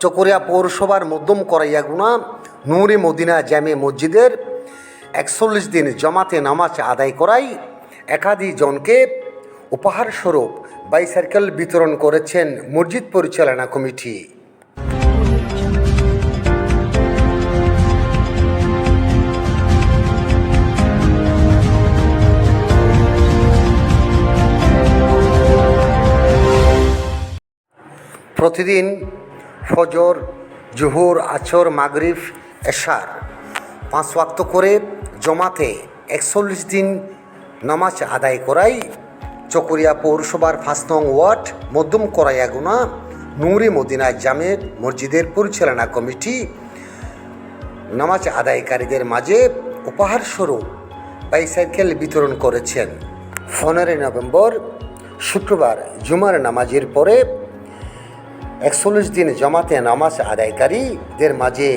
চকরিয়া পৌরসভার মধ্যম করাইয়া করাইয়াগুনা নুরি মদিনা জামে মসজিদের একচল্লিশ দিন জমাতে নামাজ আদায় করাই একাধিক জনকে উপহারস্বরূপ বাইসাইকেল বিতরণ করেছেন মসজিদ পরিচালনা কমিটি। প্রতিদিন ফজর, জোহর, আছর, মাগরিব, এশার। পাঁচ ওয়াক্ত করে জমাতে একচল্লিশ দিন নামাজ আদায় করাই চকরিয়া পৌরসভার ফার্স্ট নং ওয়ার্ড, মধ্যম করাইয়াগুনা নুরি মদিনা জামের মসজিদের পরিচালনা কমিটি। নামাজ আদায়কারীদের মাঝে উপহারস্বরূপ বাইসাইকেল বিতরণ করেছেন। পনেরোই নভেম্বর, শুক্রবার, জুমার নামাজের পরে একচল্লিশ দিন জমাতে নামাজ আদায়কারীদের মাঝে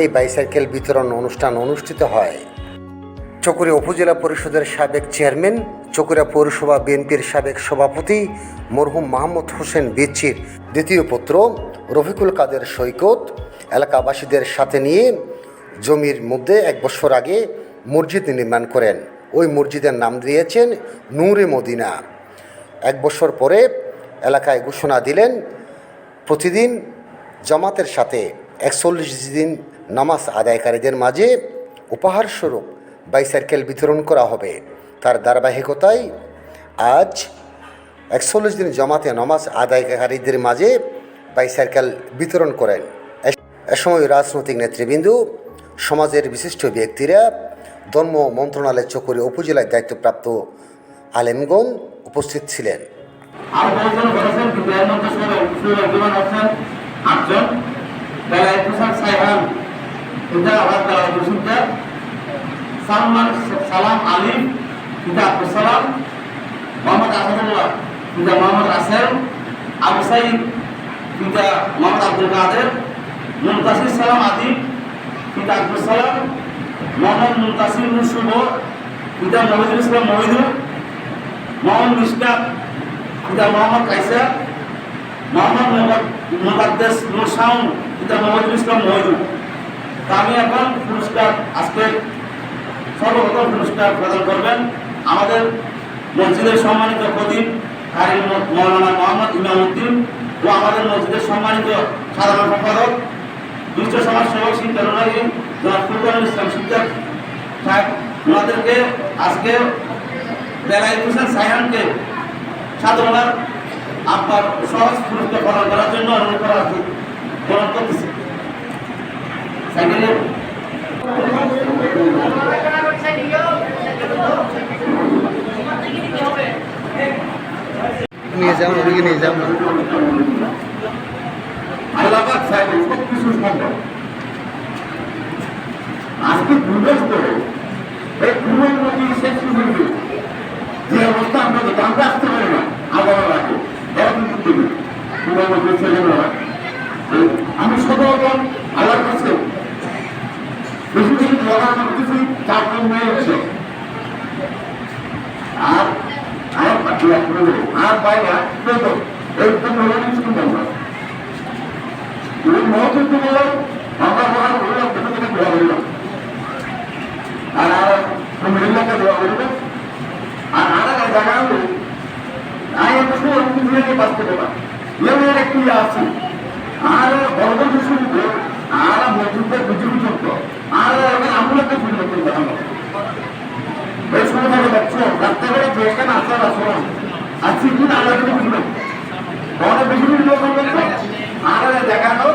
এই বাইসাইকেল বিতরণ অনুষ্ঠান অনুষ্ঠিত হয়। চকুরিয়া উপজেলা পরিষদের সাবেক চেয়ারম্যান, চকুরিয়া পৌরসভা বিএনপির সাবেক সভাপতি মরহুম মাহমুদ হোসেন বিচ্ছির, দ্বিতীয় পুত্র রফিকুল কাদের সৈকত এলাকাবাসীদের সাথে নিয়ে জমির মধ্যে এক বছর আগে মসজিদ নির্মাণ করেন। ওই মসজিদের নাম দিয়েছেন নূরে মদিনা। এক বছর পরে এলাকায় ঘোষণা দিলেন প্রতিদিন জামাতের সাথে একচল্লিশ দিন নামাজ আদায়কারীদের মাঝে উপহারস্বরূপ বাইসাইকেল বিতরণ করা হবে। তার ধারাবাহিকতায় আজ একচল্লিশ দিন জামাতে নামাজ আদায়কারীদের মাঝে বাইসাইকেল বিতরণ করেন। এ- সময় রাজনৈতিক নেতৃবৃন্দ, সমাজের বিশিষ্ট ব্যক্তিরা, ধর্ম মন্ত্রণালয় চকরি উপজেলায় দায়িত্বপ্রাপ্ত আলেমগণ উপস্থিত ছিলেন। আর কয়েকজন করেছেন কিন্তু এর মধ্যে একজন আছেন, আটজন। বেলায় তুষার সাইহান, এটা আবার বেলায় তুষুরটা সালমান সালাম আলী পিতা আব্দুল সালাম, মোহাম্মদ আসাদুল্লাহ পিতা মোহাম্মদ রাসেল আবু সাইদ পিতা মোহাম্মদ আব্দুল কাদের মুমতাসির সালাম আদিব পিতা আব্দুল সালাম, মোহাম্মদ মুমতাসির শুভ পিতা মহিদুল ইসলাম মহিদুল, মোহাম্মদ মিসকাত পিতা মোহাম্মদ কাইসা, মোহাম্মদ মোহাম্মদ মুকাদ্দেস নূর শাউন পিতা মোহাম্মদ ইসলাম মহিদুল তা আমি এখন পুরস্কার, আজকে সর্বপ্রথম পুরস্কার প্রদান করবেন আমাদের মসজিদের সম্মানিত খতিব কারি মৌলানা মোহাম্মদ ইমামউদ্দিন ও আমাদের মসজিদের সম্মানিত সাধারণ সম্পাদক দুষ্ট সমাজ সেবক শিক্ষানুরাগী জনাব ফুরকানুল ইসলাম শিক্ষক সাহেব। ওনাদেরকে আজকে বেলায় হোসেন সাইহানকে সাধনার আপনার সহজ পুরস্কার প্রদান করার জন্য অনুরোধ করা আছে গ্রহণ করতেছি। নিয়ে যাও ওদিকে নিয়ে যাও। না আল্লাহবাদ সাহেবের সব কিছু সম্ভব। আজকে দুর্গস্ত এই শেষ যে অবস্থা আমরা আসতে আমি কাছে আর আর আর বাইরে এই জন্য শুনব না এই মহত্ব হলো আমরা বলার বললাম থেকে থেকে দোয়া করিলাম আর আর মহিলাকে দোয়া করিব আর আর এক জায়গা হলো আর একটা সময় অন্য দিকে বাঁচতে পারবা এর একটি আছে আর বড়দের শুনব আর মজুদের বুঝি বুঝতো আর এখন আমুলকে শুনব করতে হবে এই সময় থেকে দেখছ রাস্তাঘাটে যে এখানে আসার আসলাম আর সিকিম আল্লাহ বুঝলো বড় বেশি লোক হবে আর দেখানো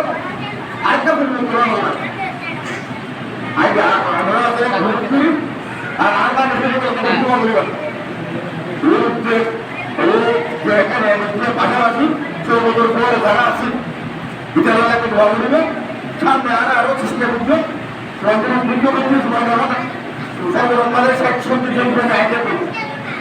আরেকটা পরিমাণ করা হবে আগে আমরা আছে ঘুরছি আর আমরা নিজেদের কথা বলতে পারব রোদ যে রোদ যে এখানে যে পাশাপাশি চৌবছর পরে যারা আছে বিদ্যালয়কে ধোয়া করবে সামনে আর আরও চেষ্টা করবে সরকারি বিজ্ঞ করতে সময় দেওয়া না সরকারের একশো জন করে আইতে করবে যে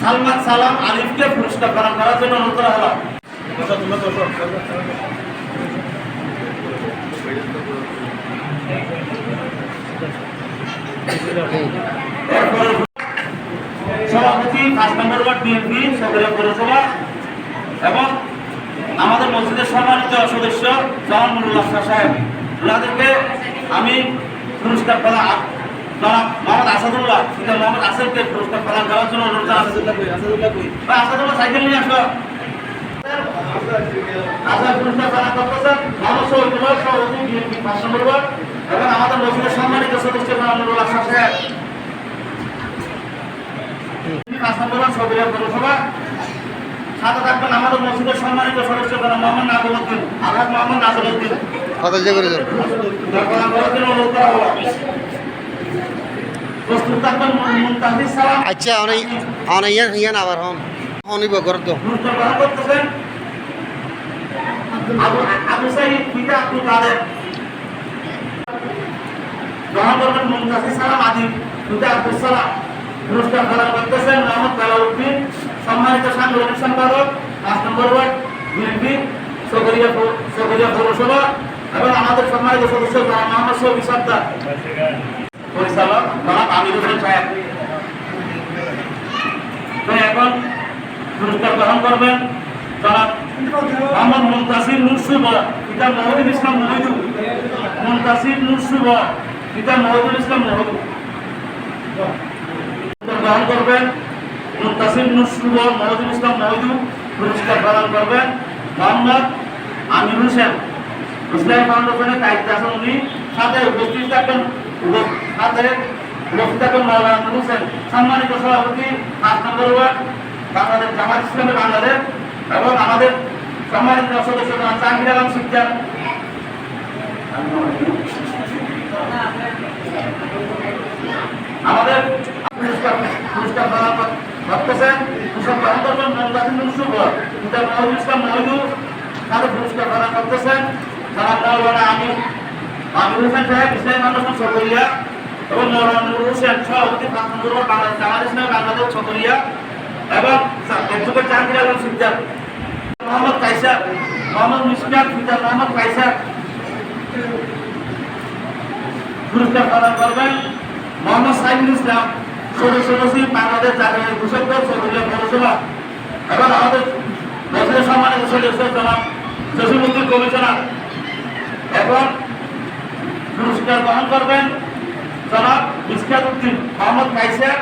সালমান সালাম আলিফকে পুরস্কার প্রদান করার জন্য অনুরোধ সভাপতি বিএনপি সদরের পৌরসভা এবং আমাদের মসজিদের সম্মানিত সদস্য জামান মুরুল্লাহ সাহেব। ওনাদেরকে আমি পুরস্কার প্রদান মোহাম্মদ আসাদুল্লাহ মোহাম্মদ আসেদকে পুরস্কার জন্য অনুরোধ ভাই, আসাদুল্লাহ সাইকেল নিয়ে আসো। আসাদ আমাদের মসজিদের সম্মানিত সদস্য মুরুল্লাহ শাহ সাহেব। পাঁচ সাথে থাকবেন আমাদের মসজিদের সম্মানিত সদস্য মোহাম্মদ নাজরুদ্দিন আলহাজ মোহাম্মদ নাজরুদ্দিন কত যে করে আচ্ছা অনেক অনেক ইয়ান ইয়ান আবার হন। হনিব করত তো। সম্মানিত সাংগঠনিক সম্পাদক পাঁচ নম্বর ওয়ার্ড বিএনপি সগরিয়া পৌ- সগরিয়া পৌরসভা এবং আমাদের সম্মানিত সদস্য জনাব মোহাম্মদ শফি সর্দার পরিচালক জনাব আমির হোসেন সাহেব। এখন পুরস্কার গ্রহণ করবেন জনাব মোহাম্মদ মুন্তাসির নুরসুব পিতা মহিদুল ইসলাম মহিদু করবেন মুন্তাসির নুরসুব মহিদুল আমির হোসেন। ইসলামী ফাউন্ডেশনের দায়িত্বে আছেন উনি। সাথে উপস্থিত থাকবেন সাথে উপস্থিত থাকবেন নুর হোসেন। সম্মানিত সভাপতি, পাঁচ নম্বর ওয়ার্ড, বাংলাদেশ জামাত ইসলামী বাংলাদেশ এবং আমাদের সম্মানিত সদস্য জাহাঙ্গীর আলম সিকদার। আমাদের পুরস্কার পুরস্কার প্রদান কর- করতেছেন পুরস্কার গ্রহণ করবেন মমতাজ ইসলাম মহিদু তাদের পুরস্কার প্রদান করতেছেন মৌলানা আমি হোসেন সাহেব, ইসলামী এবং মৌলানা নুর হোসেন সভাপতি বাংলাদেশ, জামাত এবং অ্যাডভোকেট জাহাঙ্গীর আলম সিকদার, মোহাম্মদ কাইসার মোহাম্মদ মিসকাত পিতা মোহাম্মদ কাইসার পুরস্কার প্রদান করবেন মোহাম্মদ সাইদুল ইসলাম সদস্য সচিব বাংলাদেশ এবং আমাদের বছরের সম্মানিত সদস্য জনাব জসিমুদ্দিন কমিশনার। পুরস্কার গ্রহণ করবেন। জনাব মিসকাত উদ্দিন মোহাম্মদ কাইসার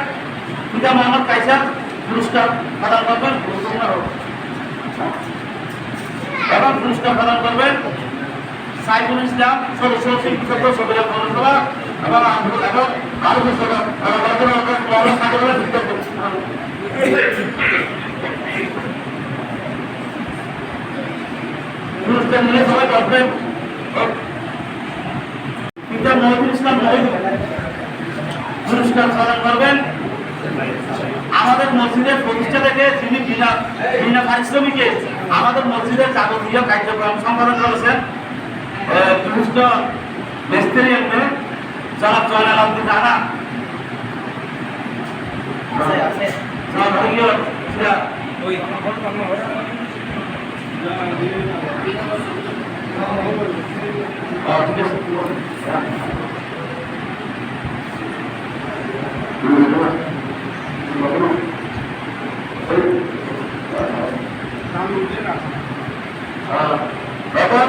পিতা মোহাম্মদ কাইসার পুরস্কার প্রদান করবেন এবং পুরস্কার প্রদান করবেন সাইফুল ইসলাম, সদস্য শিক্ষক সদস্য পৌরসভা এবং পুরস্কার নিয়ে সবাই করবেন আমাদের মসজিদের প্রতিষ্ঠা থেকে যিনি বিনা বিনা পারিশ্রমিকে আমাদের মসজিদের যাবতীয় কার্যক্রম সম্পাদন করেছেন বিশিষ্ট মিস্ত্রি এমনি জনাব ঠিক আছে। আহ, এখন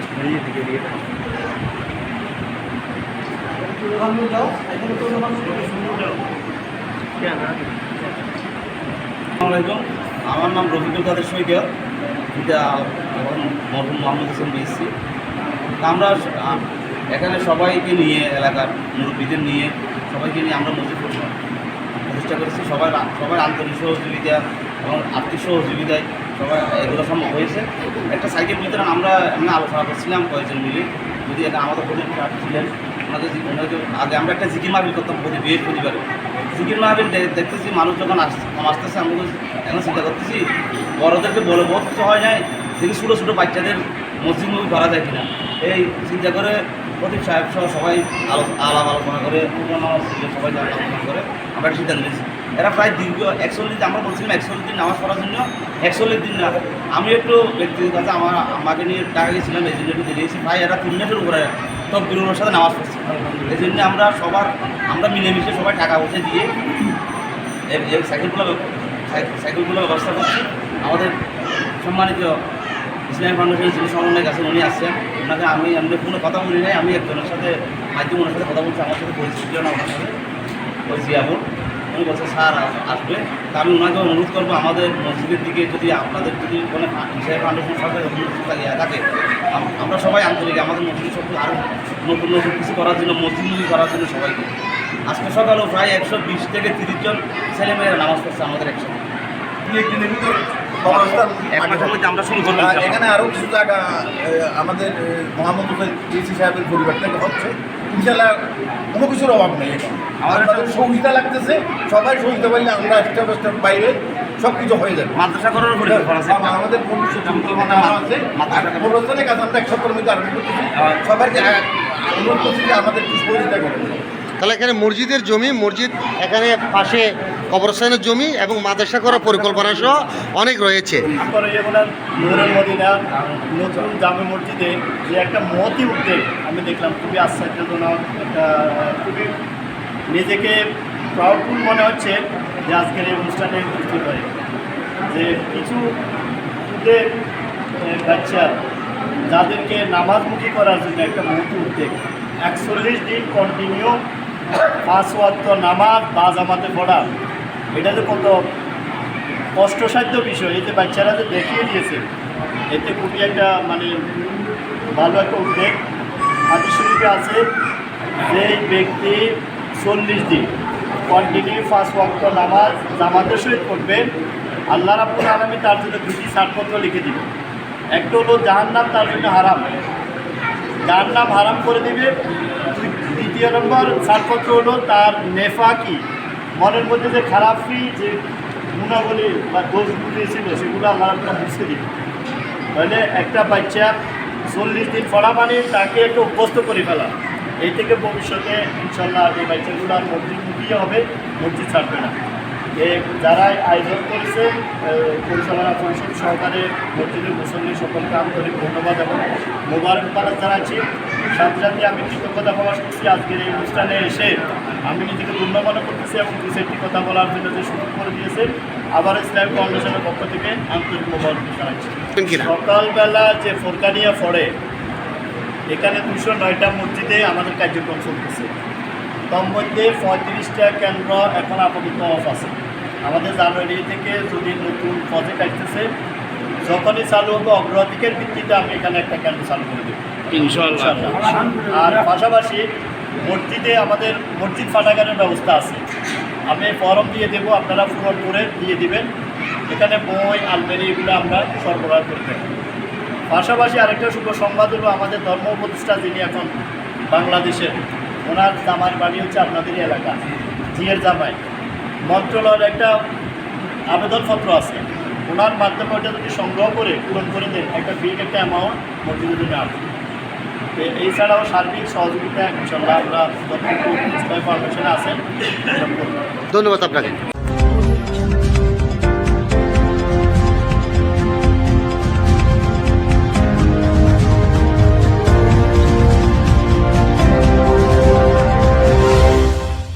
আমার নাম রফিকুল কাদের সৈকত। এটা মরহুম মোহাম্মদ হোসেন বিএসসি। আমরা এখানে সবাইকে নিয়ে, এলাকার মুরব্বীদের নিয়ে, সবাইকে নিয়ে আমরা মসজিদ প্রতিষ্ঠা করেছি। সবাই সবাই আন্তরিক সহযোগিতা এবং আর্থিক সহযোগিতায় সবাই এগুলো সম্ভব হয়েছে। একটা সাইকেল বিতরণ আমরা এমনি আলোচনা করছিলাম কয়েকজন মিলে। যদি এটা আমাদের প্রতি ছিলেন ওনাকে জি- ওনাকে আগে আমরা একটা জিকির মাহবিল করতাম প্রতি বিয়ের পরিবারে জিকির মাহবিল দেখতেছি, মানুষ যখন আস আসতেছে, আমরা এখন চিন্তা করতেছি, বড়দেরকে বলে বহুত কিছু হয় নাই, দেখি ছোটো ছোটো বাচ্চাদের মসজিদ মুভি করা যায় কিনা। এই চিন্তা করে প্রদীপ সাহেব সহ সবাই আলো আলাপ আলোচনা করে, পুরোনো সবাই আলোচনা করে, আমরা একটা সিদ্ধান্ত নিয়েছি। এরা প্রায় দীর্ঘ একচল্লিশ আমরা বলছিলাম একচল্লিশ দিন নামাজ পড়ার জন্য একচল্লিশ দিন না। আমি একটু ব্যক্তিগত কাছে আমার আমাকে নিয়ে টাকা গেছিলাম, এই জন্য একটু দিয়েছি প্রায় এরা তিন মাসের উপরে তো বিরোধের সাথে নামাজ পড়ছে। এই জন্য আমরা সবার, আমরা মিলেমিশে সবাই টাকা পয়সা দিয়ে সাইকেলগুলো সাইকেলগুলো ব্যবস্থা করছি। আমাদের সম্মানিত ইসলামী ফাউন্ডেশনের যিনি সমন্বয় আছেন, উনি আসছেন। ওনাকে আমি এমনি কোনো কথা বলি নাই, আমি একজনের সাথে, মাধ্যম ওনার সাথে কথা বলছি, আমার সাথে পরিচিত ছিল না ওনার সাথে ওই উনি বছর স্যার আসবে। তা আমি ওনাকে অনুরোধ করব, আমাদের মসজিদের দিকে যদি আপনাদের যদি কোনো হিসাবে ফাউন্ডেশন সরকারের থাকে থাকে আমরা সবাই আন্তরিক আমাদের মসজিদ সব আরও নতুন নতুন কিছু করার জন্য মসজিদ করার জন্য সবাইকে। আজকে সকালেও প্রায় একশো বিশ থেকে তিরিশ জন ছেলেমেয়েরা নামাজ পড়ছে আমাদের একসাথে। এখানে আরও কিছু জায়গা আমাদের মোহাম্মদ হোসেন ডিসি সাহেবের পরিবার থেকে হচ্ছে। ইনশাল্লাহ কোনো কিছুর অভাব নেই এখন। আমাদের সহযোগিতা লাগতেছে। সবাই সহযোগিতা পারলে আমরা স্টেপ স্টেপ বাইরে সব কিছু হয়ে যাবে। মাদ্রাসা করার আছে। আম- আমাদের পরিকল্পনা আছে। প্রবর্তনের কাছে আমরা এক সপ্তাহের মধ্যে আরম্ভ করতেছি। হ্যাঁ। সবাইকে অনুরোধ করছি যে আমাদের সহযোগিতা করবেন তাহলে এখানে মসজিদের জমি মসজিদ এখানে পাশে কবরস্থানের জমি এবং মাদ্রাসা করার পরিকল্পনা সহ অনেক রয়েছে। নতুন জামে মসজিদে যে একটা উদ্যোগ আমি দেখলাম, খুবই একটা, খুবই নিজেকে প্রাউডফুল মনে হচ্ছে যে আজকের এই অনুষ্ঠানে উপস্থিত হয়ে। যে কিছু উদ্যোগ বাচ্চা যাদেরকে নামাজমুখী করার জন্য একটা মহতি উদ্যোগ একচল্লিশ দিন কন্টিনিউ পাঁচ ওয়াক্ত নামাজ বা জামাতে পড়া। এটা যে কত কষ্টসাধ্য বিষয় এতে বাচ্চারা তো দেখিয়ে দিয়েছে। এতে খুবই একটা মানে ভালো একটা উদ্বেগ। হাদিস শরীফে আছে যে ব্যক্তি চল্লিশ দিন কন্টিনিউ ফার্স্ট ওয়াক্ত নামাজ জামাতের সহিত করবে আল্লাহ রাবুল আলমী তার জন্য দুটি ছাড়পত্র লিখে দিবে একটা হলো যার নাম তার জন্য হারাম। যার নাম হারাম করে দিবে। দ্বিতীয় নম্বর ছাড়পত্র হলো তার নেফা কি মনের মধ্যে যে খারাপি যে গুণাবলী বা দোষগুলি ছিল, সেগুলো আমার আপনার মুছে দিবে তাহলে একটা বাচ্চা চল্লিশ দিন পড়া মানে তাকে একটু অভ্যস্ত করে ফেলা। এই থেকে ভবিষ্যতে ইনশাল্লাহ এই বাচ্চাগুলো আর মসজিদ মুখিয়ে হবে মসজিদ ছাড়বে না। এ যারা আয়োজন করেছে পরিচালনা পরিষদ সহকারে মসজিদের মুসল্লি সকলকে আন্তরিক ধন্যবাদ এবং মোবারকবাদ জানাচ্ছি। সাথে সাথে আমি কৃতজ্ঞতা প্রকাশ করছি আজকের এই অনুষ্ঠানে এসে। আমি নিজেকে ধন্য মনে করতেছি এবং দু চারটি কথা বলার জন্য যে সুযোগ করে দিয়েছে আবার ইসলাম ফাউন্ডেশনের পক্ষ থেকে আন্তরিক জানাচ্ছি। সকালবেলা যে ফোরকানিয়া পড়ে এখানে দুশো নয়টা মসজিদে আমাদের কার্যক্রম চলতেছে। তার মধ্যে পঁয়ত্রিশটা কেন্দ্র এখন আপাতত অফ আছে। আমাদের জানুয়ারি থেকে যদি নতুন প্রজেক্ট আসতেছে যখনই চালু হবে অগ্রাধিকার ভিত্তিতে আমি এখানে একটা কেন্দ্র চালু করে দেবো। আর পাশাপাশি মসজিদে আমাদের মসজিদ ফাটাগারের ব্যবস্থা আছে। আমি ফর্ম দিয়ে দেবো, আপনারা পূরণ করে দিয়ে দিবেন। এখানে বই, আলমারি এগুলো আমরা সরবরাহ করে পাশাপাশি আরেকটা শুভ সংবাদ হলো, আমাদের ধর্ম প্রতিষ্ঠা যিনি এখন বাংলাদেশের, ওনার জামার বাড়ি হচ্ছে আপনাদেরই এলাকা, জিয়ের জামাই। মন্ত্রণালয়ের একটা আবেদনপত্র আছে। ওনার মাধ্যমে ওটা যদি সংগ্রহ করে, পূরণ করে দেন, একটা বিগ একটা অ্যামাউন্ট মসজিদের জন্য আসবে। এছাড়াও সার্বিক সহযোগিতা ইনশাল্লাহ আমরা যতটুকু আছেন। ধন্যবাদ আপনাকে